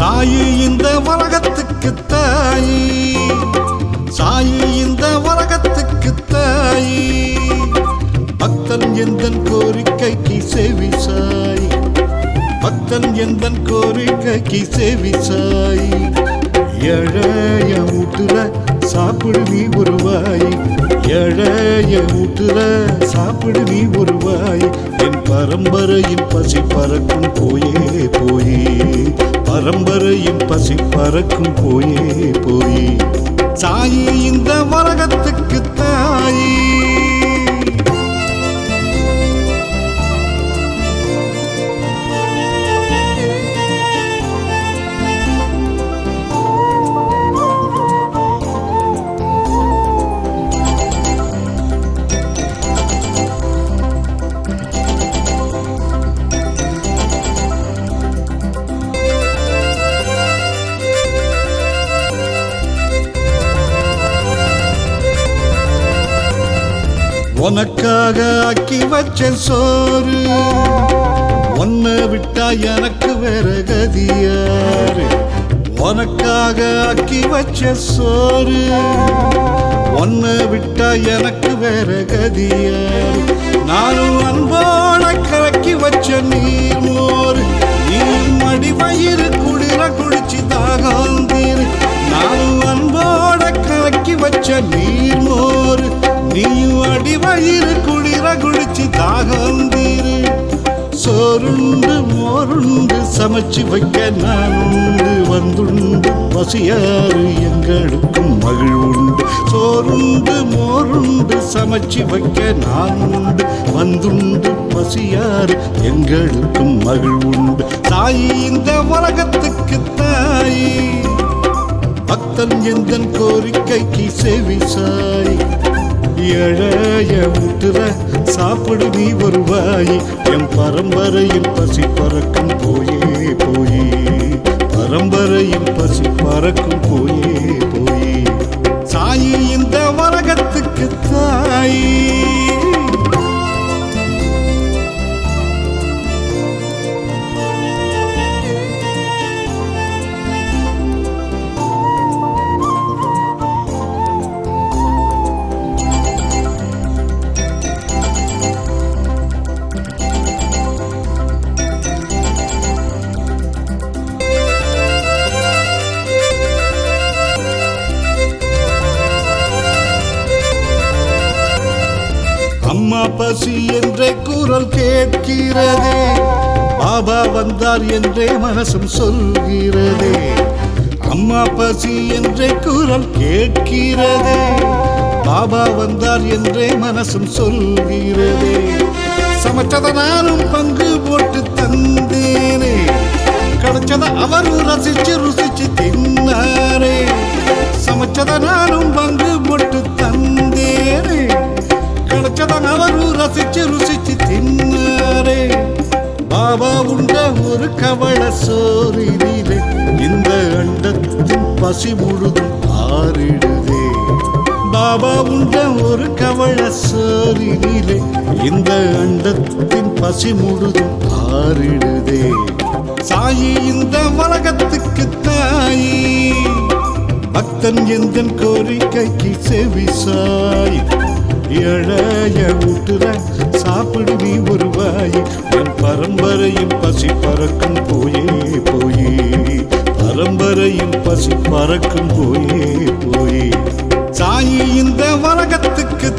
சாயி இந்த உலகத்துக்கு தாயி. சாயி இந்த உலகத்துக்கு தாயி. பக்தன் எந்தன் கோரிக்கைக்கு செவி சாய். பக்தன் எந்தன் கோரிக்கைக்கு செவி சாய். எழைய ஊட்டுல சாப்பிடு நீ உருவாய் எழைய ஊட்டுல சாப்பிடு நீ உருவாய் என் பரம்பரையின் பசி பறக்கும் போயே போயே. பரம்பரையின் பசி பறக்கும் போயே போயே. சாயி இந்த வரகத்துக்கு உனக்காக ஆக்கி வச்ச சோறு. ஒன்ன விட்டா எனக்கு வேற கதியாரு உனக்காக ஆக்கி வச்ச சோறு. ஒன்ன விட்டா எனக்கு வேற கதியாரு நானும் அன்போட கலக்கி வச்ச நீ வயிறு குளிர குளிச்சு தாகம் தீரு. சோறுண்டு மோருண்டு சமைச்சு வைக்க நான் உண்டு வந்துண்டு. பசியாறு எங்களுக்கும் மகிழ்வுண்டு சோறுண்டு மோருண்டு சமைச்சு வைக்க நான் உண்டு வந்துண்டு. பசியாறு எங்களுக்கும் மகிழ்வுண்டு தாய் இந்த உலகத்துக்கு தாய். பக்தன் எந்தன் கோரிக்கைக்கு செவிசாய் எழைய முட்டுற சாப்பிடு நீ வருவாய். என் பரம்பரையில் பசி பறக்கும் போயே போயே. அம்மா பசி என்றே குரல் கேட்கிறதே. பாபா வந்தார் என்றே மனசும் சொல்கிறதே. அம்மா பசி என்றே குரல் கேட்கிறதே. பாபா வந்தார் என்றே மனசும் சொல்கிறதே. சமைச்சத நானும் பங்கு போட்டு கிடைச்சதான் அவரும் ரசிச்சு ருசிச்சு தின்னாரே. பாபா உண்ட ஒரு கவள சோறிலே இந்த அண்டத்தின் பசி முழுதும் ஆறிடுதே. பாபா உண்ட ஒரு கவள சோறிலே இந்த அண்டத்தின் பசி முழுதும் ஆறிடுதே. சாயி இந்த உலகத்துக்கு தாயி பக்தன் எந்தன் கோரிக்கைக்கு செவி செவிசாய் இழைய ஊட்டுற சாப்பிடு நீ வருவாய் என் பரம்பரையும் பசி பறக்கும் போயே போயே. பரம்பரையும் பசி பறக்கும் போயே போயே. தாயி இந்த உலகத்துக்கு